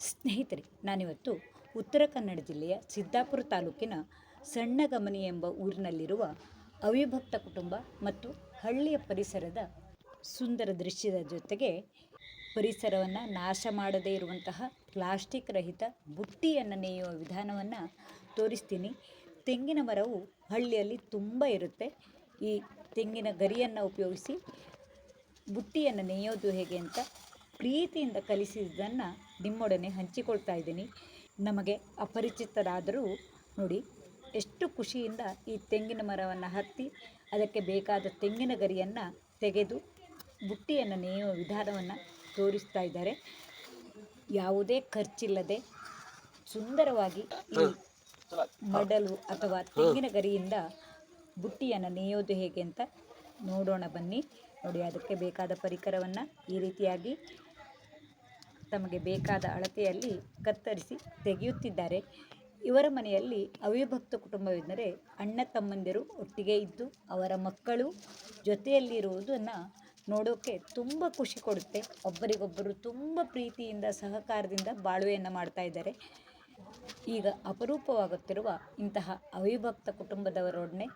ಸ್ನೇಹಿತರೆ, ನಾನಿವತ್ತು ಉತ್ತರ ಕನ್ನಡ ಜಿಲ್ಲೆಯ ಸಿದ್ದಾಪುರ ತಾಲೂಕಿನ ಸಣ್ಣಗಮನಿ ಎಂಬ ಊರಿನಲ್ಲಿರುವ ಅವಿಭಕ್ತ ಕುಟುಂಬ ಮತ್ತು ಹಳ್ಳಿಯ ಪರಿಸರದ ಸುಂದರ ದೃಶ್ಯದ ಜೊತೆಗೆ ಪರಿಸರವನ್ನು ನಾಶ ಮಾಡದೇ ಇರುವಂತಹ ಪ್ಲಾಸ್ಟಿಕ್ ರಹಿತ ಬುಟ್ಟಿಯನ್ನು ನೇಯುವ ವಿಧಾನವನ್ನು ತೋರಿಸ್ತೀನಿ. ತೆಂಗಿನ ಮರವು ಹಳ್ಳಿಯಲ್ಲಿ ತುಂಬ ಇರುತ್ತೆ. ಈ ತೆಂಗಿನ ಗರಿಯನ್ನು ಉಪಯೋಗಿಸಿ ಬುಟ್ಟಿಯನ್ನು ನೇಯೋದು ಹೇಗೆ ಅಂತ ಪ್ರೀತಿಯಿಂದ ಕಲಿಸಿದ್ದನ್ನು ನಿಮ್ಮೊಡನೆ ಹಂಚಿಕೊಳ್ತಾ ಇದ್ದೀನಿ. ನಮಗೆ ಅಪರಿಚಿತರಾದರೂ ನೋಡಿ, ಎಷ್ಟು ಖುಷಿಯಿಂದ ಈ ತೆಂಗಿನ ಮರವನ್ನು ಹತ್ತಿ, ಅದಕ್ಕೆ ಬೇಕಾದ ತೆಂಗಿನ ಗರಿಯನ್ನು ತೆಗೆದು ಬುಟ್ಟಿಯನ್ನು ನೇಯುವ ವಿಧಾನವನ್ನು ತೋರಿಸ್ತಾ ಇದ್ದಾರೆ. ಯಾವುದೇ ಖರ್ಚಿಲ್ಲದೆ ಸುಂದರವಾಗಿ ಈ ಮಡಲು ಅಥವಾ ತೆಂಗಿನ ಗರಿಯಿಂದ ಬುಟ್ಟಿಯನ್ನು ನೇಯೋದು ಹೇಗೆ ಅಂತ ನೋಡೋಣ ಬನ್ನಿ. ನೋಡಿ, ಅದಕ್ಕೆ ಬೇಕಾದ ಪರಿಕರವನ್ನು ಈ ರೀತಿಯಾಗಿ ತಮಗೆ ಬೇಕಾದ ಅಳತೆಯಲ್ಲಿ ಕತ್ತರಿಸಿ ತೆಗೆಯುತ್ತಿದ್ದಾರೆ. ಇವರ ಮನೆಯಲ್ಲಿ ಅವಿಭಕ್ತ ಕುಟುಂಬವೆಂದರೆ ಅಣ್ಣ ತಮ್ಮಂದಿರು ಒಟ್ಟಿಗೆ ಇದ್ದು ಅವರ ಮಕ್ಕಳು ಜೊತೆಯಲ್ಲಿರುವುದನ್ನು ನೋಡೋಕ್ಕೆ ತುಂಬ ಖುಷಿ ಕೊಡುತ್ತೆ. ಒಬ್ಬರಿಗೊಬ್ಬರು ತುಂಬ ಪ್ರೀತಿಯಿಂದ ಸಹಕಾರದಿಂದ ಬಾಳುವೆಯನ್ನು ಮಾಡ್ತಾ ಇದ್ದಾರೆ. ಈಗ ಅಪರೂಪವಾಗುತ್ತಿರುವ ಇಂತಹ ಅವಿಭಕ್ತ ಕುಟುಂಬದವರೊಡನೆ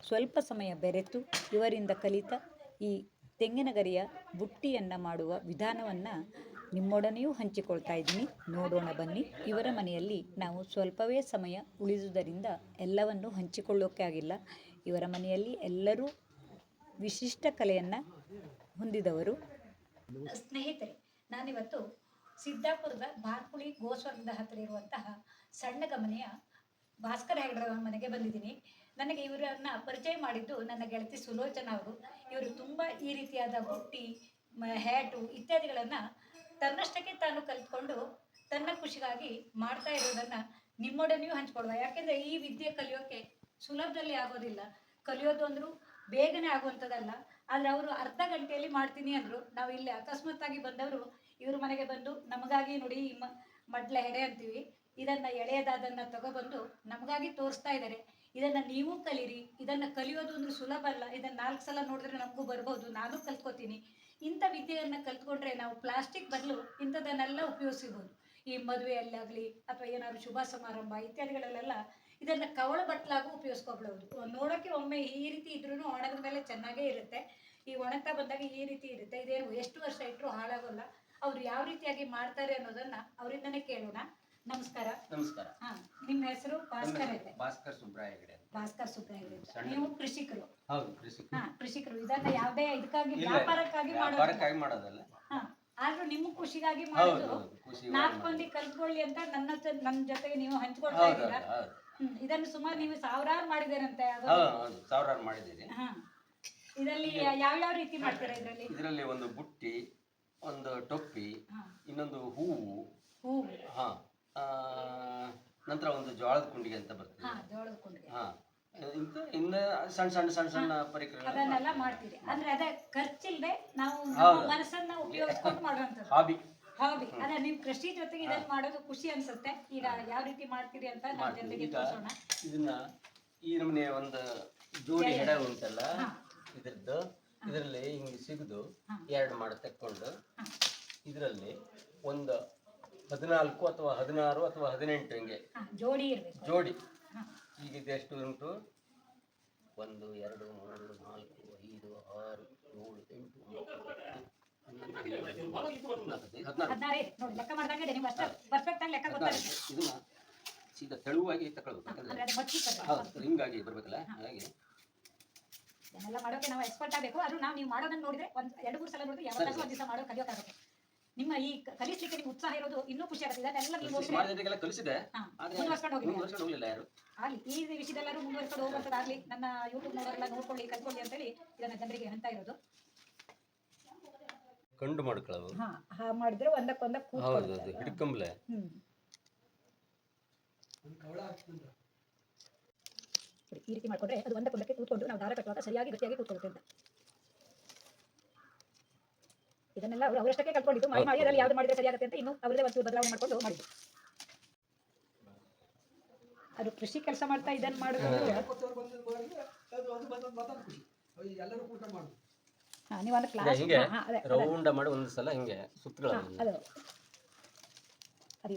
ಸ್ವಲ್ಪ ಸಮಯ ಬೆರೆತು ಇವರಿಂದ ಕಲಿತ ಈ ತೆಂಗಿನಗರಿಯ ಬುಟ್ಟಿಯನ್ನು ಮಾಡುವ ವಿಧಾನವನ್ನು ನಿಮ್ಮೊಡನೆಯೂ ಹಂಚಿಕೊಳ್ತಾ ಇದ್ದೀನಿ. ನೋಡೋಣ ಬನ್ನಿ. ಇವರ ಮನೆಯಲ್ಲಿ ನಾವು ಸ್ವಲ್ಪವೇ ಸಮಯ ಉಳಿದುದರಿಂದ ಎಲ್ಲವನ್ನು ಹಂಚಿಕೊಳ್ಳೋಕೆ ಆಗಿಲ್ಲ. ಇವರ ಮನೆಯಲ್ಲಿ ಎಲ್ಲರೂ ವಿಶಿಷ್ಟ ಕಲೆಯನ್ನು ಹೊಂದಿದವರು. ಸ್ನೇಹಿತರೆ, ನಾನಿವತ್ತು ಸಿದ್ದಾಪುರದ ಬಾರ್ಕುಳಿ ಗೋಸ್ವರ್ಗದ ಹತ್ತಿರ ಇರುವಂತಹ ಸಣ್ಣ ಗಮನೆಯ ಭಾಸ್ಕರ ಹೆಗಡೆಯವರ ಮನೆಗೆ ಬಂದಿದ್ದೀನಿ. ನನಗೆ ಇವರನ್ನ ಪರಿಚಯ ಮಾಡಿದ್ದು ನನ್ನ ಗೆಳತಿ ಸುಲೋಚನಾ ಅವರು. ಇವರು ತುಂಬ ಈ ರೀತಿಯಾದ ಬುಟ್ಟಿ ಹ್ಯಾಟು ಇತ್ಯಾದಿಗಳನ್ನು ತನ್ನಷ್ಟಕ್ಕೆ ತಾನು ಕಲ್ತ್ಕೊಂಡು ತನ್ನ ಖುಷಿಗಾಗಿ ಮಾಡ್ತಾ ಇರೋದನ್ನ ನಿಮ್ಮೊಡನೆಯೂ ಹಂಚ್ಕೊಳ್ವ. ಯಾಕೆಂದ್ರೆ ಈ ವಿದ್ಯೆ ಕಲಿಯೋಕೆ ಸುಲಭದಲ್ಲಿ ಆಗೋದಿಲ್ಲ. ಕಲಿಯೋದು ಅಂದ್ರು ಬೇಗನೆ ಆಗುವಂಥದ್ದಲ್ಲ. ಆದ್ರೆ ಅವರು ಅರ್ಧ ಗಂಟೆಯಲ್ಲಿ ಮಾಡ್ತೀನಿ ಅಂದ್ರು. ನಾವು ಇಲ್ಲಿ ಅಕಸ್ಮಾತ್ ಆಗಿ ಬಂದವರು ಇವ್ರ ಮನೆಗೆ ಬಂದು ನಮಗಾಗಿ ನೋಡಿ ಮಡ್ಲ ಹೆಡೆ ಅಂತೀವಿ. ಇದನ್ನ ಎಳೆಯದಾದನ್ನ ತಗೊಬಂದು ನಮಗಾಗಿ ತೋರಿಸ್ತಾ ಇದ್ದಾರೆ ಇದನ್ನ ನೀವು ಕಲೀರಿ. ಇದನ್ನ ಕಲಿಯೋದು ಅಂದ್ರೆ ಸುಲಭ ಅಲ್ಲ. ಇದನ್ನ ನಾಲ್ಕು ಸಲ ನೋಡಿದ್ರೆ ನಮಗೂ ಬರ್ಬೋದು. ನಾನು ಕಲ್ತ್ಕೋತೀನಿ. ಇಂಥ ವಿದ್ಯೆಯನ್ನು ಕಲ್ತ್ಕೊಂಡ್ರೆ ನಾವು ಪ್ಲಾಸ್ಟಿಕ್ ಬದಲು ಇಂಥದ್ದನ್ನೆಲ್ಲ ಉಪಯೋಗಿಸಬಹುದು ಈ ಮದುವೆಯಲ್ಲಾಗಲಿ ಅಥವಾ ಏನಾದ್ರು ಶುಭ ಸಮಾರಂಭ ಇತ್ಯಾದಿಗಳಲ್ಲೆಲ್ಲ ಇದನ್ನ ಕವಳ ಬಟ್ಲಾಗೂ ಉಪಯೋಗಿಸ್ಕೊಬಹುದು ನೋಡೋಕೆ ಒಮ್ಮೆ ಈ ರೀತಿ ಇದ್ರೂ ಒಣಗಿದ ಮೇಲೆ ಚೆನ್ನಾಗೇ ಇರುತ್ತೆ. ಈ ಒಣಗ್ತಾ ಬಂದಾಗ ಈ ರೀತಿ ಇರುತ್ತೆ. ಇದೇನು ಎಷ್ಟು ವರ್ಷ ಇಟ್ಟರು ಹಾಳಾಗೋಲ್ಲ. ಅವ್ರು ಯಾವ ರೀತಿಯಾಗಿ ಮಾಡ್ತಾರೆ ಅನ್ನೋದನ್ನ ಅವರಿಂದನೇ ಕೇಳೋಣ. ನಮಸ್ಕಾರ. ನಮಸ್ಕಾರ. ಹಾ ನಿಮ್ಮ ಹೆಸರು ಭಾಸ್ಕರ್ ಇದೆ ಭಾಸ್ಕರ್ ಸುಬ್ರಾಯ ಹೆಗಡೆ. ಭಾಸ್ಕರ್ ಸುಬ್ರಹ್ಮಣ್ಯ ನೀವು ಕೃಷಿಕರು. ಹಾ ಕೃಷಿಕರು. ಇದನ್ನ ಯಾವ್ದೇ ಇದಕ್ಕಾಗಿ ವ್ಯಾಪಾರಕ್ಕಾಗಿ ಮಾಡೋದು. ವ್ಯಾಪಾರಕ್ಕಾಗಿ ಮಾಡೋದಲ್ಲ. ಹಾ ಆದ್ರೂ ನಿಮ್ಮ ಖುಷಿಗಾಗಿ ಮಾಡೋದು. ನಾಲ್ಕು ಮಂದಿ ಕಲ್ತ್ಕೊಳ್ಳಿ ಅಂತ ನನ್ನ ನನ್ನ ಜೊತೆಗೆ ನೀವು ಹಂಚ್ಕೊಳ್ತಾ ಇದ್ದೀರಾ? ಇದನ್ನು ಸುಮಾರು ನೀವು ಸಾವಿರಾರು ಮಾಡಿದಿರಂತೆ ಸಾವಿರಾರು ಮಾಡಿದ್ದೀರಿ. ಇದರಲ್ಲಿ ಯಾವ್ಯಾವ ರೀತಿ ಮಾಡ್ತೀರಾ ಇದರಲ್ಲಿ? ಇದರಲ್ಲಿ ಒಂದು ಬುಟ್ಟಿ ಒಂದು ಟೊಪ್ಪಿ ಇನ್ನೊಂದು ಹೂವು. ಹೂವು. ಹಾ ನಂತರ ಒಂದು ಜೋಳದ ಕುಂಡಿಗೆ ಅಂತ ಬರ್ತದೆ. ಹಾ ಜೋಳದ ಕುಂಡಿಗೆ. ಹಾ ಇಂತ ಇನ್ನು ಸಣ್ಣ ಸಣ್ಣ ಸಣ್ಣ ಸಣ್ಣ ಪರಿಕರ ಅದನ್ನೆಲ್ಲ ಮಾಡ್ತೀರಿ. ಅಂದ್ರೆ ಅದೇ ಖರ್ಚಿಲ್ದೆ ನಾವು ನಮ್ಮ ಹೌದು. ಮನಸ್ಸನ್ನ ಉಪಯೋಗಿಸ್ಕೊಂಡು ಮಾಡುವಂಥದ್ದು. ಹಾಬಿ. ಹೌದು ಅದೇ ನೀವು ಕೃಷಿ ಜೊತೆಗೆ ಇದನ್ನ ಮಾಡೋದು ಖುಷಿ ಅನ್ಸುತ್ತೆ. ಈಗ ಯಾವ ರೀತಿ ಮಾಡ್ತೀರಿ ಅಂತ ನಾವು ಮಾಡ್ತೀವಿ. ಜನರಿಗೆ ಈಗ ತೋರಿಸೋಣ. ಇದನ್ನ ಈ ನಮ್ಮನೆ ಒಂದು ಜೋಡಿ ಹೆಡ ಉಂಟಲ್ಲ ಹಾ. ಇದ್ರದ್ದು. ಇದರಲ್ಲಿ ಹಿಂಗೆ ಸಿಗದು ಹಾ. ಎರಡು ಮಾಡಿ ತಕ್ಕೊಂಡು ಹಾ. ಇದರಲ್ಲಿ ಒಂದು ಹದಿನಾಲ್ಕು ಅಥವಾ ಹದಿನಾರು ಅಥವಾ ಹದಿನೆಂಟು ಹಿಂಗೆ. ಜೋಡಿ ಇರಬೇಕು. ಜೋಡಿ. ಈಗ ಇದೆಷ್ಟು ಉಂಟು? ಒಂದು ಎರಡು ಮೂರು ನಾಲ್ಕು ಐದು ಆರು ಏಳು ಎಂಟು ಇದನ್ನ ಸೀದಾ ತೆಳುವಾಗಿ ತಗೊಳ್ಬೇಕು. ಹೌದು ಹಿಂಗಾಗಿ ಬರ್ಬೇಕಲ್ಲ? ಹಾಗೆ. ಮಾಡೋಕೆ ನಾವು ಎಕ್ಸ್ಪರ್ಟ್ ಆಗಬೇಕು. ಅದು ನಾವು ನೀವು ಮಾಡೋದನ್ನ ನೋಡಿದ್ರೆ ಒಂದ್ ಎರಡು ಮೂರು ಸಲ ನೋಡಿದ್ರೆ ಯಾವತ್ತಾದ್ರೂ ಒಂದ್ ದಿವಸ ಮಾಡೋ ಕಲಿಯೋಕ್ಕಾಗುತ್ತೆ ನಿಮ್ಮ ಈ ಕಲಿಸ್ಲಿಕ್ಕೆ ನಿಮ್ಗೆ ಉತ್ಸಾಹ ಇರೋದು ಇನ್ನೂ ಖುಷಿ ಆಗುತ್ತೆ. ಇದನ್ನೆಲ್ಲ ನೀವು ನೋಡಿದ್ರೆ ಮಾಡಿದರಿಗೆಲ್ಲ ಕಲಿಸಿದೆ. ಆದ್ರೆ ಮುಂದುವರ್ಸ್ಕೊಂಡು ಹೋಗಿ ಮುಂದುವರ್ಸ್ಕೊಂಡು ಹೋಗ್ಲಿಲ್ಲ ಯಾರು? ಆಗ್ಲಿ ಈ ವಿಷಯದೆಲ್ಲರೂ ಮುಂದುವರ್ಸ್ಕೊಂಡು ಹೋಗುವಂತದಾಗ್ಲಿ ನನ್ನ ಯೂಟ್ಯೂಬ್ ನೋಡೋರೆಲ್ಲ ನೋಡ್ಕೊಳ್ಳಿ ಕಲ್ತ್ಕೊಳ್ಳಿ ಅಂತೇಳಿ ಇದನ್ನ ಜನರಿಗೆ ಹೇಳ್ತಾ ಇರೋದು. ಕಂಡು ಮಾಡ್ಕೊಳ್ಳೋದು. ಹಾ ಹಾ ಮಾಡಿದ್ರೆ ಒಂದಕ್ಕೊಂದ ಹೌದು ಅದು ಹಿಡ್ಕೊಂಬ್ಲೆ. ಈ ರೀತಿ ಮಾಡ್ಕೊಂಡ್ರೆ ಅದು ಒಂದಕ್ಕೊಂದಕ್ಕೆ ಕೂತ್ಕೊಂಡು ನಾವು ದಾರ ಕಟ್ಟುವಾಗ ಸರಿಯಾಗಿ ಗಟ್ಟಿಯಾಗಿ ಕೂತ್ಕೊಳ್ಳುತ್ತೆ ಅಂತ. ಇದನ್ನೆಲ್ಲ ಅವರು ಅವರಷ್ಟಕ್ಕೆ ಕಲ್ತ್ಕೊಂಡಿದ್ದು ಮಾಡಿ ಮಾಡಿ ಅದರಲ್ಲಿ ಯಾವ್ದು ಮಾಡಿದ್ರೆ ಸರಿಯಾಗುತ್ತೆ ಅಂತ ಇನ್ನು ಅವರದೇ ಒಂದು ಬದಲಾವಣೆ ಮಾಡ್ಕೊಂಡು ಮಾಡಿದ್ದು. ಅದು ಕೃಷಿ ಕೆಲಸ ಮಾಡ್ತಾ ಇದನ್ನ ಮಾಡೋದು. ಹಾ ನೀವು ಒಂದು ಕ್ಲಾಸ್. ರೌಂಡ ಮಾಡಿ ಒಂದು ಸಲ ಹಿಂಗೆ ಅದು.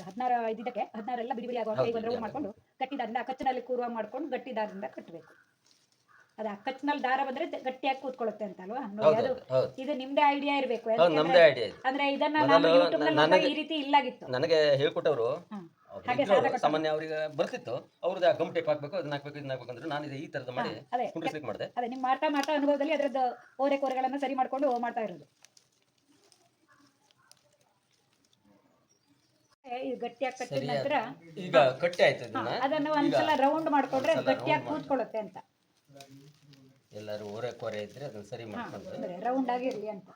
ಹದಿನಾರು ಎಲ್ಲ ಹದಿನಾರೆಲ್ಲ ಬಿಡಿ ಬಿಡಿ ಆಗುವಾಗ ಹೌದು, ಈಗ ಒಂದು ರೌಂಡ್ ಬಿಡಿ ಮಾಡ್ಕೊಂಡು ಕಟ್ಟಿದಾರಿಂದ ಕಚ್ಚಿನಲ್ಲಿ ಕೂರುವ ಮಾಡ್ಕೊಂಡು ಗಟ್ಟಿದಾರಿಂದ ಕಟ್ಟಬೇಕು. ಅದು ಆ ದಾರ ಬಂದ್ರೆ ಗಟ್ಟಿಯಾಗಿ ಕೂತ್ಕೊಳ್ಳುತ್ತೆ ಅಂತ ಅಲ್ವಾ ನೋಡಿ ಅದು ಇದು ನಿಮ್ದೇ ಐಡಿಯಾ ಇರಬೇಕು. ನಮ್ದೇ ಐಡಿಯಾ ಅಂದ್ರೆ ಇದನ್ನ ನಾನು ಯೂಟ್ಯೂಬ್ನಲ್ಲಿ ಈ ರೀತಿ ಇಲ್ಲಾಗಿತ್ತು. ನನಗೆ ಹೇಳ್ಕೊಟ್ಟವರು. ಸಾಮಾನ್ಯ ಅವ್ರಿಗೆ ಬರ್ತಿತ್ತು. ಅವ್ರದ್ದು ಗಮ್ ಟೇಪ್ ಹಾಕ್ಬೇಕು ಅದನ್ನ ಹಾಕ್ಬೇಕು ಇದನ್ನ ಹಾಕ್ಬೇಕು ಅಂದ್ರೆ ನಾನು ಇದು ಈ ತರದ ಮಾಡಿ ಕುಂಡ್ರಿಸ್ಲಿಕ್ಕೆ ಮಾಡಿದೆ. ಅದೇ ನಿಮ್ಮ ಮಾಡ್ತಾ ಮಾಡ್ತಾ ಅನುಭವದಲ್ಲಿ ಅದರದ್ದು ಓರೆ ಕೋರೆಗಳನ್ನ ಸರಿ ಮಾಡ್ಕೊಂಡು ಮಾಡ್ತಾ ಇರೋದು. ಗಟ್ಟಿಯಾಗಿ ಕಟ್ಟಿದ ನಂತರ ಈಗ ಕಟ್ಟಿ ಆಯ್ತು ಅದನ್ನ ಒಂದ್ಸಲ ರೌಂಡ್ ಮಾಡ್ಕೊಂಡ್ರೆ ಗಟ್ಟಿಯಾಗಿ ಕೂತ್ಕೊಳ್ಳುತ್ತೆ ಅಂತ. ಎಲ್ಲರೂ ಓರೆ ಕೊರೆ ಇದ್ರೆ ಅದನ್ನ ಸರಿ ಮಾಡ್ಕೊಂಡು ರೌಂಡ್ ಆಗಿರಲಿ ಅಂತ.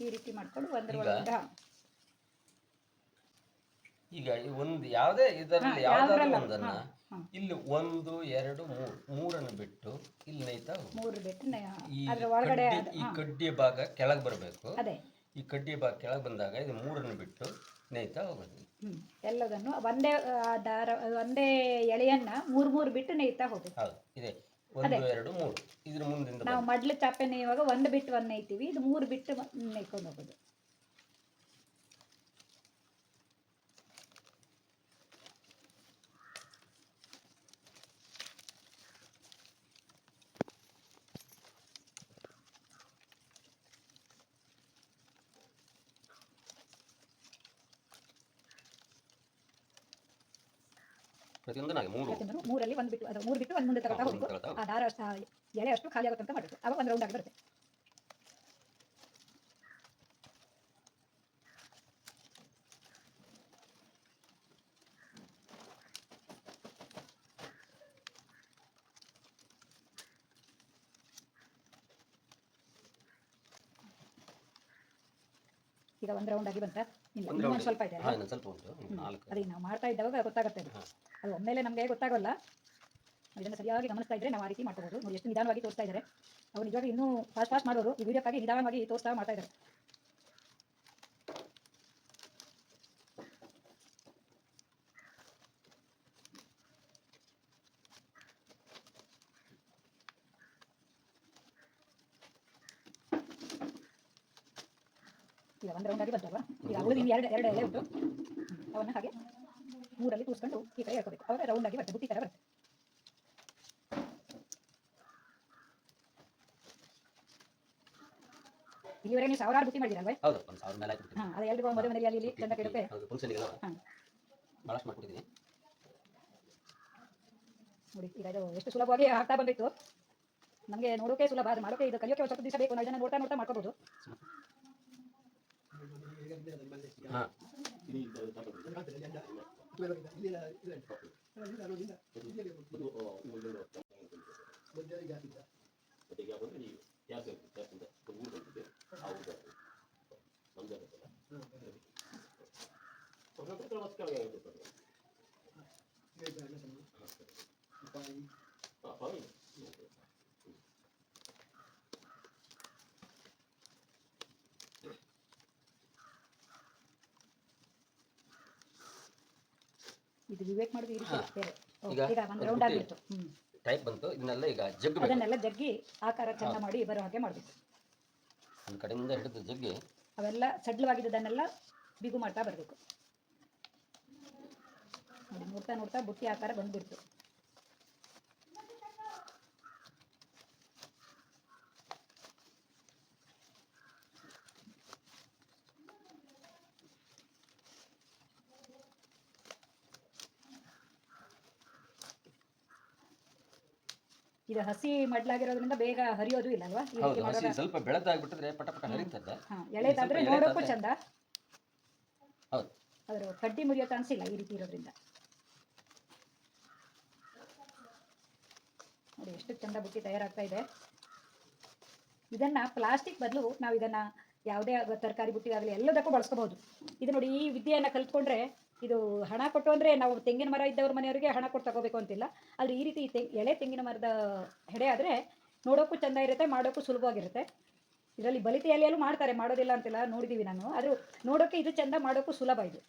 ಈ ರೀತಿ ಮಾಡ್ಕೊಂಡು ಒಂದ್ರ ಈಗ ಒಳಗೆ ಹಾ, ಈಗ ಒಂದು ಯಾವುದೇ ಇದರಲ್ಲಿ ಯಾವ್ದಾದ್ರು ಒಂದನ್ನ. ಇಲ್ಲಿ ಒಂದು ಎರಡು ಮೂರು ಮೂರನ್ನು ಬಿಟ್ಟು ಇಲ್ಲಿ ನೈತಾ. ಮೂರು ಬಿಟ್ಟು ಈ ಕಡ್ಡಿಯ ಒಳಗಡೆ ಕಡ್ಡಿ ಈ ಕಡ್ಡಿ ಭಾಗ ಕೆಳಗೆ ಬರಬೇಕು. ಈ ಕಡ್ಡಿ ಭಾಗ ಕೆಳಗೆ ಬಂದಾಗ ಇದು ಮೂರನ್ನು ಬಿಟ್ಟು ನೇಯ್ತಾ ಹೋಗೋದು ಎಲ್ಲದನ್ನು ಒಂದೇ ದಾರ ಒಂದೇ ಎಳೆಯನ್ನ ಮೂರ್ ಮೂರ್ ಬಿಟ್ಟು ನೇಯ್ತಾ ಹೋಗುದು ಹೌದು ಇದೆ. ಒಂದು ಎರಡು ಮೂರು. ಇದ್ರ ಮುಂದಿಂದ ನಾವು. ಮಡ್ಲು ಚಾಪೆ ನೇಯುವಾಗ ಒಂದು ಬಿಟ್ಟು ಒಂದು ನೇಯ್ತೀವಿ. ಇದು ಮೂರು ಬಿಟ್ಟು ನೇಯ್ಕೊಂಡು ಹೋಗೋದು. ಪ್ರತಿಯೊಂದು ನಾಲ್ಕು ಮೂರು. ಯಾಕಂದ್ರೆ ಮೂರಲ್ಲಿ ಒಂದು ಬಿಟ್ಟು ಅದು ಮೂರು ಬಿಟ್ಟು ಒಂದು ಮುಂದೆ ತಗೊಳ್ತಾ ಹೋಗ್ಬೇಕು. ಆ ದಾರ ಅಷ್ಟು- ಎಳೆ ಅಷ್ಟು ಖಾಲಿ ಆಗುತ್ತಂತ ಅಂತ ಮಾಡಬೇಕು. ಅವಾಗ ಒಂದು ರೌಂಡ್ ಆಗಿ ಬರುತ್ತೆ. ಈಗ ಒಂದು ರೌಂಡ್ ಆಗಿ ಬಂತ? ಇನ್ನೊಂದು ಸ್ವಲ್ಪ ಇದೆ ಹಾ ಸ್ವಲ್ಪ ಉಂಟು. ನಾಲ್ಕು. ಅದೇ ನಾವು ಮಾಡ್ತಾ ಇದ್ದಾಗ ಗೊತ್ತಾಗುತ್ತೆ ಅದು. ಒಮ್ಮೆಲೆ ನಮಗೆ ಗೊತ್ತಾಗಲ್ಲ ಇದನ್ನು ಸರಿಯಾಗಿ ಗಮನಿಸ್ತಾ ಇದ್ರೆ ನಾವು ಆ ರೀತಿ ಮಾಡ್ಕೋಬಹುದು ನೋಡಿ ಎಷ್ಟು ನಿಧಾನವಾಗಿ ತೋರಿಸ್ತಾ ಇದ್ದಾರೆ ಅವ್ರು ನಿಜವಾಗಿ ಇನ್ನೂ ಫಾಸ್ಟ್ ಫಾಸ್ಟ್ ಮಾಡೋರು. ಈ ವಿಡಿಯೋಕ್ಕಾಗಿ ನಿಧಾನವಾಗಿ ತೋರಿಸ್ತಾ ಮಾಡ್ತಾ ಇದ್ದಾರೆ ಈಗ ಒಂದು ರೌಂಡ್ ಆಗಿ ಬಂತಲ್ವಾ ಎರಡು ಎರಡು ಎಲೆ ಉಂಟು. ಅವನ್ನ ಹಾಗೆ ಮೂರಲ್ಲಿ ಕೂರಿಸ್ಕೊಂಡು ಈ ಕಡೆ ಹೇಳ್ಕೋಬೇಕು ಅವಾಗ ರೌಂಡ್ ಆಗಿ ಬರ್ತದೆ ಬುಟ್ಟಿ ತರ ಬರುತ್ತೆ. ಇಲ್ಲಿವರೆಗೆ ನೀವು ಸಾವಿರಾರು ಬುಟ್ಟಿ ಮಾಡಿದಿರಲ್ವೇ ಹೌದು ಒಂದು ಸಾವಿರ ಮೇಲೆ ಆಯ್ತು ಹಾಂ ಅದು ಎಲ್ರಿಗೂ ಮದುವೆ ಮನೆಯಲ್ಲಿ ಅಲ್ಲಿ ಇಲ್ಲಿ ಚಂದ ಕೆಡುತ್ತೆ ಹೌದು ಫಂಕ್ಷನ್ಗೆಲ್ಲ ಹಾಂ. ಭಾಳಷ್ಟು ಮಾಡ್ಕೊಟ್ಟಿದ್ದೀನಿ. ನೋಡಿ ಈಗ ಇದು ಎಷ್ಟು ಸುಲಭವಾಗಿ ಆಗ್ತಾ ಬಂದಿತ್ತು. ನಮಗೆ ನೋಡೋಕೆ ಸುಲಭ ಅದು ಮಾಡೋಕೆ ಇದು ಕಲಿಯೋಕೆ ಒಂದು ಸ್ವಲ್ಪ ದಿವಸ ಬೇಕು. ನಾವು ಇದನ್ನು ನೋಡ್ತಾ ನೋಡ್ತಾ ಮಾಡ್ಕೋಬಹುದು ಹಾಂ ಇದು ವಿವೇಕ್ ಮಾಡೋದು ಹಾ. ಬೇರೆ. ಈಗ ಈಗ ಒಂದು ರೌಂಡ್. ಆಗಿತ್ತು ಟೈಪ್ ಬಂತು ಇದನ್ನೆಲ್ಲ ಈಗ ಜಗ್ಗಬೇಕು ಅದನ್ನೆಲ್ಲ ಜಗ್ಗಿ ಆಕಾರ ಚಂದ ಮಾಡಿ ಬರೋ ಹಾಗೆ ಮಾಡಬೇಕು. ಒಂದು ಕಡೆಯಿಂದ ಹಿಡಿದು ಜಗ್ಗಿ. ಅವೆಲ್ಲ ಸಡ್ಲವಾಗಿದ್ದದನ್ನೆಲ್ಲ ಬಿಗು ಮಾಡ್ತಾ ಬರಬೇಕು. ನೋಡಿ ನೋಡ್ತಾ ನೋಡ್ತಾ ಬುಟ್ಟಿ ಆಕಾರ ಬಂದ್ಬಿಡ್ತು. ಇದು ಹಸಿ ಮಡ್ಲಾಗಿರೋದ್ರಿಂದ ಬೇಗ ಹರಿಯೋದು ಇಲ್ಲ ಅಲ್ವಾ ಈ ಹೌದು ರೀತಿ ಹಸಿ ಮಾಡುವಾಗ ಸ್ವಲ್ಪ ಬೆಳೆದಾಗ್ಬಿಟ್ಟಿದ್ರೆ ಪಟ ಪಟ ಹರಿತದೆ ಹಾ ಎಳೆದಾದ್ರೆ ಸ್ವಲ್ಪ ನೋಡೋಕ್ಕೂ ಎಳೆದಾದ್ರೆ- ಚಂದ. ಹೌದು. ಅದರ ಕಡ್ಡಿ ಮುರಿಯೋ ಕಾಣಿಸಿಲ್ಲ ಈ ರೀತಿ ಇರೋದ್ರಿಂದ. ನೋಡಿ ಎಷ್ಟು ಚಂದ ಬುಟ್ಟಿ ತಯಾರಾಗ್ತಾ ಇದೆ. ಇದನ್ನ ಪ್ಲಾಸ್ಟಿಕ್ ಬದಲು ನಾವು ಇದನ್ನ ಯಾವುದೇ ತರಕಾರಿ ಬುಟ್ಟಿ ಆಗಲಿ ಎಲ್ಲದಕ್ಕೂ ಬಳಸ್ಕೋಬಹುದು. ಇದು ನೋಡಿ ಈ ವಿದ್ಯೆಯನ್ನ ಕಲ್ತ್ಕೊಂಡ್ರೆ ಇದು ಹಣ ಕೊಟ್ಟು ಅಂದ್ರೆ ನಾವು ತೆಂಗಿನ ಮರ ಇದ್ದವ್ರ ಮನೆಯವರಿಗೆ ಹಣ ಕೊಟ್ಟು ತಗೋಬೇಕು ಅಂತಿಲ್ಲ. ಆದ್ರೆ ಈ ರೀತಿ ತೆಂಗ್ ಎಳೆ ತೆಂಗಿನ ಮರದ ಹೆಡೆ ಆದ್ರೆ ನೋಡೋಕ್ಕೂ ಚಂದ ಇರುತ್ತೆ ಮಾಡೋಕ್ಕೂ ಸುಲಭವಾಗಿರುತ್ತೆ. ಇದರಲ್ಲಿ ಬಲಿತ ಎಲೆಯಲ್ಲೂ ಮಾಡ್ತಾರೆ ಮಾಡೋದಿಲ್ಲ ಅಂತಿಲ್ಲ ನೋಡಿದೀವಿ ನಾನು. ಆದ್ರೂ ನೋಡೋಕೆ ಇದು ಚೆಂದ ಮಾಡೋಕ್ಕೂ ಸುಲಭ ಇದು.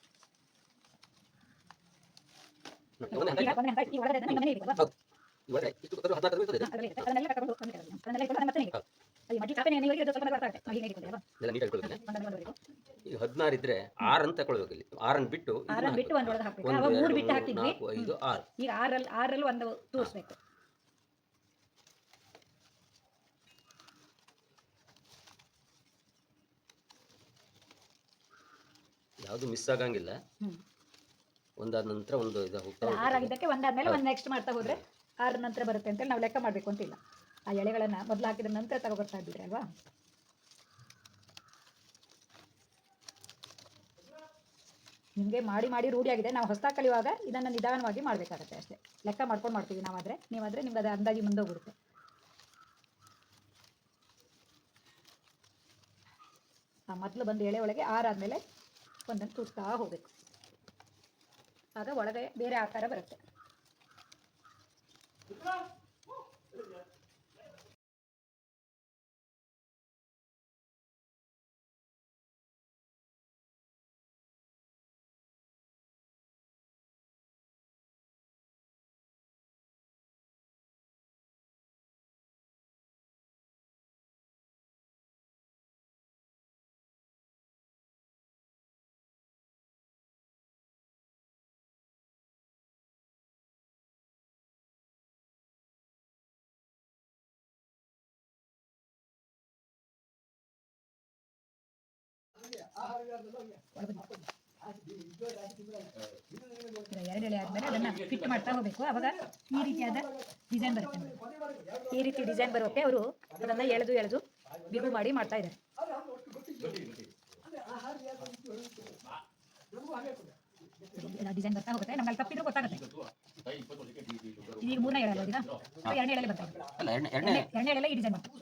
ಇರುತ್ತೆ. ಈ ಮಟ್ಟಿ ಕಾಪೆ ನೀವು ಹೇಳಿದ್ರೆ ಸ್ವಲ್ಪ ಬರ್ತಾ ನಾವು ಹೀಗೆ ಅಲ್ವಾ? ಇದೆಲ್ಲ ನೀಟಾಗಿ ಇಟ್ಕೊಳ್ತೇನೆ ಈಗ ಹದಿನಾರು ಇದ್ರೆ ಆರ್ ಅಂತ ತಗೊಳ್ಬೇಕು ಇಲ್ಲಿ. ಆರನ್ನು ಬಿಟ್ಟು ಆರ್ ಬಿಟ್ಟು ಒಂದು ಒಂದೊಳಗೆ ಹಾಕ್ಬೇಕು. ಅವಾಗ ಮೂರು ಬಿಟ್ಟು ಹಾಕಿದ್ವಿ ಐದು ಆರು. ಈಗ ಆರಲ್ಲಿ ಆರಲ್ಲಿ ಒಂದು ತೋರಿಸ್ಬೇಕು. ಯಾವುದು ಮಿಸ್ ಆಗಂಗಿಲ್ಲ. ಒಂದಾದ ನಂತರ ಒಂದು ಇದು ಆರ್ ಆಗಿದ್ದಕ್ಕೆ ಒಂದಾದ್ಮೇಲೆ ಒಂದು ನೆಕ್ಸ್ಟ್ ಮಾಡ್ತಾ ಹೋದ್ರೆ ಆರ್ ನಂತರ ಬರುತ್ತೆ ಅಂತೇಳಿ ನಾವು ಲೆಕ್ಕ ಮಾಡಬೇಕು ಅಂತಿಲ್ಲ ಆ ಎಳೆಗಳನ್ನು ಮೊದಲು ಹಾಕಿದ ನಂತರ ತಗೊಬರ್ತಾ ಇದ್ದಿದ್ರೆ ಅಲ್ವಾ? ನಿಮಗೆ ಮಾಡಿ ಮಾಡಿ ರೂಢಿಯಾಗಿದೆ ನಾವು ಹೊಸ ಕಲಿಯುವಾಗ ಇದನ್ನು ನಿಧಾನವಾಗಿ ಮಾಡಬೇಕಾಗತ್ತೆ ಅಷ್ಟೇ. ಲೆಕ್ಕ ಮಾಡ್ಕೊಂಡು ಮಾಡ್ತೀವಿ ನಾವಾದರೆ. ನೀವಾದರೆ ನಿಮ್ಗೆ ಅದು ಅಂದಾಜಿ ಮುಂದೋಗ್ಬಿಡುತ್ತೆ. ಆ ಮೊದಲು ಬಂದು ಎಳೆ ಒಳಗೆ ಆರಾದಮೇಲೆ ಒಂದನ್ನು ತೂಗ್ತಾ ಹೋಗಬೇಕು. ಆಗ ಒಳಗೆ ಬೇರೆ ಆಕಾರ ಬರುತ್ತೆ. ಎರಡು ಎಳೆ ಆದಮೇಲೆ ಅದನ್ನು ಫಿಟ್ ಮಾಡ್ತಾ ಹೋಗಬೇಕು. ಅವಾಗ ಈ ರೀತಿಯಾದ ಡಿಸೈನ್ ಬರುತ್ತೆ. ಈ ರೀತಿ ಡಿಸೈನ್ ಬರುತ್ತೆ ಅವರು ಅದನ್ನು ಎಳೆದು ಎಳೆದು ಬಿಗು ಮಾಡಿ ಮಾಡ್ತಾ ಇದ್ದಾರೆ ಡಿಸೈನ್ ಬರ್ತಾ ಹೋಗುತ್ತೆ. ನಮ್ಮಲ್ಲಿ ತಪ್ಪಿದ್ರು ಗೊತ್ತಾಗುತ್ತೆ. ಈಗ ಮೂರನೇ ಎಳೆ ಈಗ ಅಥವಾ ಎರಡನೇ ಎಳೆ ಬರ್ತಾ ಇದೆ ಅಲ್ಲ ಎರಡನೇ ಎಳೆ ಈ ಡಿಸೈನ್ ಬರ್ತದೆ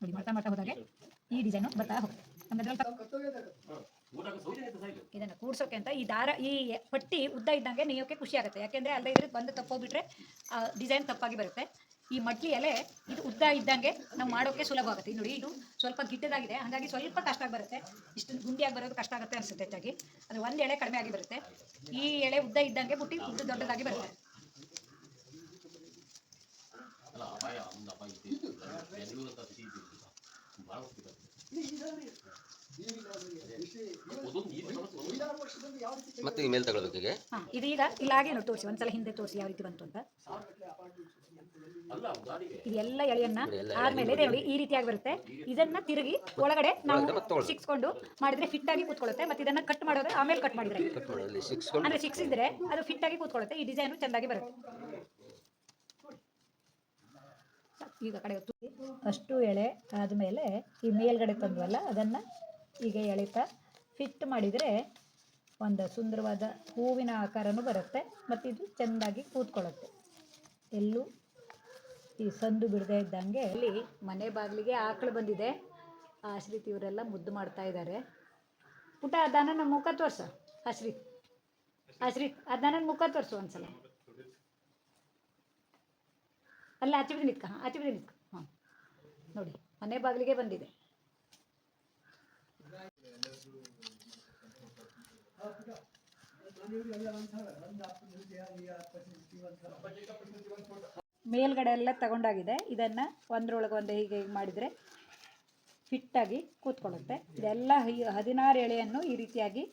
ನೋಡಿ ಮಾಡ್ತಾ ಮಾಡ್ತಾ ಈ ಡಿಸೈನ್ ಬರ್ತಾ ಹೋಗುತ್ತೆ ಇದನ್ನ ಕೂಡ್ಸೋಕೆ ಅಂತ ಈ ದಾರ ಈ ಪಟ್ಟಿ ಉದ್ದ ಇದ್ದಂಗೆ ನೇಯೋಕೆ ಖುಷಿ ಆಗುತ್ತೆ ಯಾಕೆಂದ್ರೆ ಅಲ್ಲದೆ ಇದ್ರೆ ಬಂದು ತಪ್ಪೋಗ್ಬಿಟ್ರೆ ಡಿಸೈನ್ ತಪ್ಪಾಗಿ ಬರುತ್ತೆ. ಈ ಮಡ್ಲಿ ಎಲೆ, ಇದು ಉದ್ದ ಇದ್ದಂಗೆ ನಾವು ಮಾಡೋಕೆ ಸುಲಭ ಆಗುತ್ತೆ. ನೋಡಿ, ಇದು ಸ್ವಲ್ಪ ಗಿಟ್ಟದಾಗಿದೆ. ಹಾಗಾಗಿ ಸ್ವಲ್ಪ ಕಷ್ಟ ಆಗಿ ಬರುತ್ತೆ. ಇಷ್ಟು ಗುಂಡಿಯಾಗಿ ಬರೋದು ಕಷ್ಟ ಆಗುತ್ತೆ ಅನಿಸುತ್ತೆ ಹೆಚ್ಚಾಗಿ. ಅದು ಒಂದು ಎಳೆ ಕಡಿಮೆ ಆಗಿ ಬರುತ್ತೆ. ಈ ಎಳೆ ಉದ್ದ ಇದ್ದಂಗೆ ಬುಟ್ಟಿ ಉದ್ದ ದೊಡ್ಡದಾಗಿ ಬರುತ್ತೆ. ಮತ್ತೆ ಈ ಮೇಲೆ ತಗೊಳ್ಬೇಕು ಈಗ ಹಾಂ ಇದು ಈಗ ಇಲ್ಲಾಗೆ ನೋಡಿ ತೋರಿಸಿ ಒಂದ್ಸಲ ಹಿಂದೆ ತೋರಿಸಿ ಯಾವ ರೀತಿ ಬಂತು ಅಂತ. ಇದೆಲ್ಲ ಎಳೆಯನ್ನ ಆದ್ಮೇಲೆ ಇದೆ ನೋಡಿ ಈ ರೀತಿಯಾಗಿ ಬರುತ್ತೆ. ಇದನ್ನ ತಿರುಗಿ ಒಳಗಡೆ ನಾವು ಸಿಕ್ಸ್ಕೊಂಡು ಮಾಡಿದ್ರೆ ಫಿಟ್ ಆಗಿ ಕೂತ್ಕೊಳ್ಳುತ್ತೆ. ಮತ್ತೆ ಇದನ್ನ ಕಟ್ ಮಾಡೋದು ಆಮೇಲೆ ಕಟ್ ಮಾಡಿದ್ರೆ. ಅಂದ್ರೆ ಸಿಕ್ಸ್ ಸಿಕ್ಸ್ಕೊಂಡು ಅಂದ್ರೆ ಸಿಕ್ಸಿದ್ರೆ ಅದು ಫಿಟ್ ಆಗಿ ಕೂತ್ಕೊಳ್ಳುತ್ತೆ. ಈ ಡಿಸೈನು ಚೆನ್ನಾಗಿ ಬರುತ್ತೆ. ಈಗ ಕಡೆ ಅಷ್ಟು ಎಳೆ ಆದಮೇಲೆ ಈ ಮೇಲ್ಗಡೆ ತಂದ್ವಲ್ಲ, ಅದನ್ನು ಈಗ ಎಳಿತಾ ಫಿಟ್ ಮಾಡಿದರೆ ಒಂದು ಸುಂದರವಾದ ಹೂವಿನ ಆಕಾರನೂ ಬರುತ್ತೆ ಮತ್ತು ಇದು ಚೆಂದಾಗಿ ಕೂತ್ಕೊಳ್ಳುತ್ತೆ. ಎಲ್ಲೂ ಈ ಸಂದು ಬಿಡದೆ ಇದ್ದಂಗೆ ಅಲ್ಲಿ ಮನೆ ಬಾಗಿಲಿಗೆ ಆಕಳು ಬಂದಿದೆ. ಆಶ್ರಿತ್ ಇವರೆಲ್ಲ ಮುದ್ದು ಮಾಡ್ತಾ ಇದ್ದಾರೆ. ಪುಟ ಅದನ್ನ ಮುಖ ತೋರ್ಸ. ಆಶ್ರಿತ್ ಆಶ್ರಿತ್ ಅದನ್ನ ಮುಖ ತೋರಿಸು ಒಂದ್ಸಲ. ಅಲ್ಲ, ಆಚೆ ಬಿಡಿ ನಿತ್ಕ. ಹಾಂ, ಆಚೆ ಬಿಡಿ ನಿತ್ಕ. ಹಾಂ. ನೋಡಿ, ಮನೆ ಬಾಗಿಲಿಗೆ ಬಂದಿದೆ. ಮೇಲ್ಗಡೆ ಎಲ್ಲ ತಗೊಂಡಾಗಿದೆ. ಇದನ್ನು ಒಂದರೊಳಗೆ ಒಂದು ಹೀಗೆ ಹೀಗೆ ಮಾಡಿದರೆ ಫಿಟ್ಟಾಗಿ ಕೂತ್ಕೊಳ್ಳುತ್ತೆ. ಇದೆಲ್ಲ ಹದಿನಾರು ಎಳೆಯನ್ನು ಈ ರೀತಿಯಾಗಿ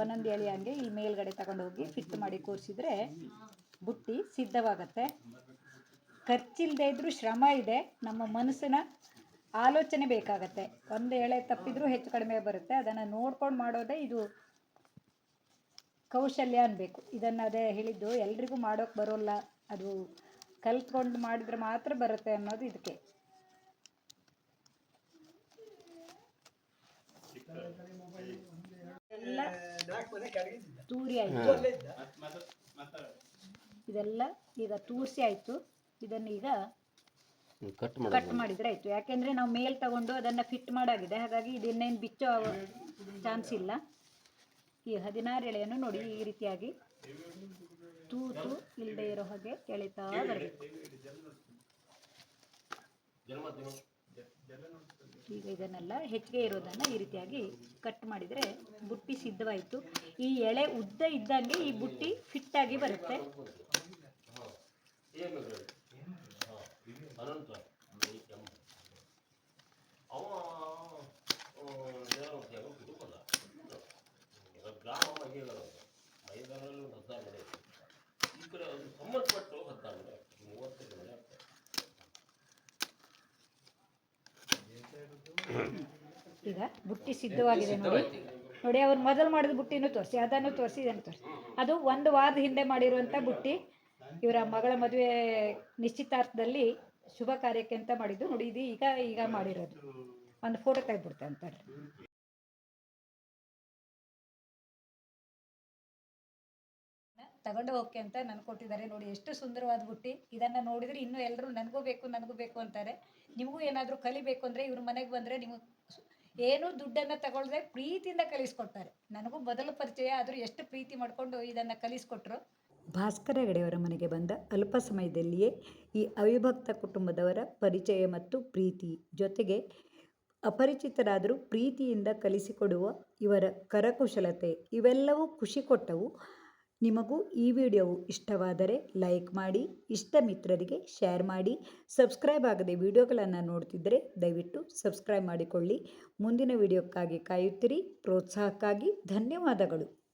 ಒಂದೊಂದು ಎಳೆ ಹಂಗೆ ಈ ಮೇಲ್ಗಡೆ ತಗೊಂಡೋಗಿ ಫಿಟ್ ಮಾಡಿ ಕೂರಿಸಿದ್ರೆ ಬುಟ್ಟಿ ಸಿದ್ಧವಾಗತ್ತೆ. ಖರ್ಚಿಲ್ಲದೆ ಇದ್ರೂ ಶ್ರಮ ಇದೆ. ನಮ್ಮ ಮನಸ್ಸಿನ ಆಲೋಚನೆ ಬೇಕಾಗತ್ತೆ. ಒಂದು ಎಳೆ ತಪ್ಪಿದ್ರೂ ಹೆಚ್ಚು ಕಡಿಮೆ ಬರುತ್ತೆ. ಅದನ್ನು ನೋಡ್ಕೊಂಡು ಮಾಡೋದೇ ಇದು ಕೌಶಲ್ಯ ಅನ್ಬೇಕು. ಇದನ್ನು ಅದೇ ಹೇಳಿದ್ದು ಎಲ್ರಿಗೂ ಮಾಡೋಕೆ ಬರೋಲ್ಲ. ಅದು ಕಲ್ತ್ಕೊಂಡು ಮಾಡಿದ್ರೆ ಮಾತ್ರ ಬರುತ್ತೆ ಅನ್ನೋದು ಇದಕ್ಕೆ ಎಲ್ಲ ತೂರಿ ಆಯಿತು. ಇದೆಲ್ಲ ಈಗ ತೂರಿಸಿ ಆಯಿತು. ಇದನ್ನೀಗ ಈಗ ಕಟ್ ಕಟ್ ಮಾಡೋದು ಮಾಡಿದ್ರೆ ಆಯಿತು. ಯಾಕೆಂದರೆ ನಾವು ಮೇಲ್ ತಗೊಂಡು ಅದನ್ನು ಫಿಟ್ ಮಾಡಾಗಿದೆ. ಹಾಗಾಗಿ ಇದನ್ನೇನು ಬಿಚ್ಚೋ ಚಾನ್ಸ್ ಇಲ್ಲ. ಈ ಹದಿನಾರು ಎಳೆಯನ್ನು ನೋಡಿ ಈ ರೀತಿಯಾಗಿ. ತೂತು ಇಲ್ಲದೆ ಇರೋ ಹಾಗೆ ಎಳಿತಾ ಬರಬೇಕು ಈಗ ಇದನ್ನೆಲ್ಲ ಹೆಚ್ಚಿಗೆ ಇರೋದನ್ನು ಈ ರೀತಿಯಾಗಿ ಕಟ್ ಮಾಡಿದರೆ ಬುಟ್ಟಿ ಸಿದ್ಧವಾಯಿತು. ಈ ಎಳೆ ಉದ್ದ ಇದ್ದಂಗೆ ಈ ಬುಟ್ಟಿ ಫಿಟ್ಟಾಗಿ ಬರುತ್ತೆ. ಅನಂತ. ಅವ ದೇವರ ಕುಟುಂಬದ ಗ್ರಾಮ ಒಂದು ಮನೆ ಇದೆ. ಈ ಕಡೆ ಅದು ಸಂಬಂಧಪಟ್ಟು ಮನೆ ಆಗ್ತದೆ. ಮೂವತ್ತೈದು ಮನೆ ಆಗ್ತದೆ ಈಗ ಬುಟ್ಟಿ ಸಿದ್ಧವಾಗಿದೆ ನೋಡಿ. ನೋಡಿ ಅವ್ರು ಮೊದಲು ಮಾಡಿದ ಬುಟ್ಟಿನೂ ತೋರಿಸಿ ಅದನ್ನು ತೋರಿಸಿ ಇದನ್ನು ತೋರಿಸಿ. ಅದು ಒಂದು ವಾರದ ಹಿಂದೆ ಮಾಡಿರುವಂಥ ಬುಟ್ಟಿ. ಇವರ ಮಗಳ ಮದುವೆ ನಿಶ್ಚಿತಾರ್ಥದಲ್ಲಿ ಶುಭ ಕಾರ್ಯಕ್ಕೆ ಅಂತ ಮಾಡಿದ್ದು. ನೋಡಿ, ಇದು ಈಗ ಈಗ ಮಾಡಿರೋದು. ಒಂದು ಫೋಟೋ ತೆಗೆದ್ಬಿಡ್ತೆ ಅಂತಾರೆ ತಗೊಂಡು ಹೋಗಕ್ಕೆ ಅಂತ ನನ್ಗೆ ಕೊಟ್ಟಿದ್ದಾರೆ. ನೋಡಿ, ಎಷ್ಟು ಸುಂದರವಾದ ಬುಟ್ಟಿ. ಇದನ್ನ ನೋಡಿದ್ರೆ ಇನ್ನೂ ಎಲ್ಲರೂ ನನಗೂ ಬೇಕು ನನಗೂ ಬೇಕು ಅಂತಾರೆ. ನಿಮಗೂ ಏನಾದರೂ ಕಲಿಬೇಕು ಅಂದರೆ ಇವ್ರ ಮನೆಗೆ ಬಂದರೆ ನಿಮಗೆ ಏನೂ ದುಡ್ಡನ್ನು ತಗೊಳ್ದೆ ಪ್ರೀತಿಯಿಂದ ಕಲಿಸ್ಕೊಡ್ತಾರೆ. ನನಗೂ ಮೊದಲು ಪರಿಚಯ, ಆದರೂ ಎಷ್ಟು ಪ್ರೀತಿ ಮಾಡಿಕೊಂಡು ಇದನ್ನು ಕಲಿಸ್ಕೊಟ್ರು. ಭಾಸ್ಕರ ಹೆಗಡೆಯವರ ಮನೆಗೆ ಬಂದ ಅಲ್ಪ ಸಮಯದಲ್ಲಿಯೇ ಈ ಅವಿಭಕ್ತ ಕುಟುಂಬದವರ ಪರಿಚಯ ಮತ್ತು ಪ್ರೀತಿ ಜೊತೆಗೆ ಅಪರಿಚಿತರಾದರೂ ಪ್ರೀತಿಯಿಂದ ಕಲಿಸಿಕೊಡುವ ಇವರ ಕರಕುಶಲತೆ, ಇವೆಲ್ಲವೂ ಖುಷಿ ಕೊಟ್ಟವು. ನಿಮಗೂ ಈ ವಿಡಿಯೋವು ಇಷ್ಟವಾದರೆ ಲೈಕ್ ಮಾಡಿ, ಇಷ್ಟ ಮಿತ್ರರಿಗೆ ಶೇರ್ ಮಾಡಿ. ಸಬ್ಸ್ಕ್ರೈಬ್ ಆಗದೆ ವಿಡಿಯೋಗಳನ್ನು ನೋಡ್ತಿದ್ದರೆ ದಯವಿಟ್ಟು ಸಬ್ಸ್ಕ್ರೈಬ್ ಮಾಡಿಕೊಳ್ಳಿ. ಮುಂದಿನ ವಿಡಿಯೋಕ್ಕಾಗಿ ಕಾಯುತ್ತಿರಿ. ಪ್ರೋತ್ಸಾಹಕ್ಕಾಗಿ ಧನ್ಯವಾದಗಳು.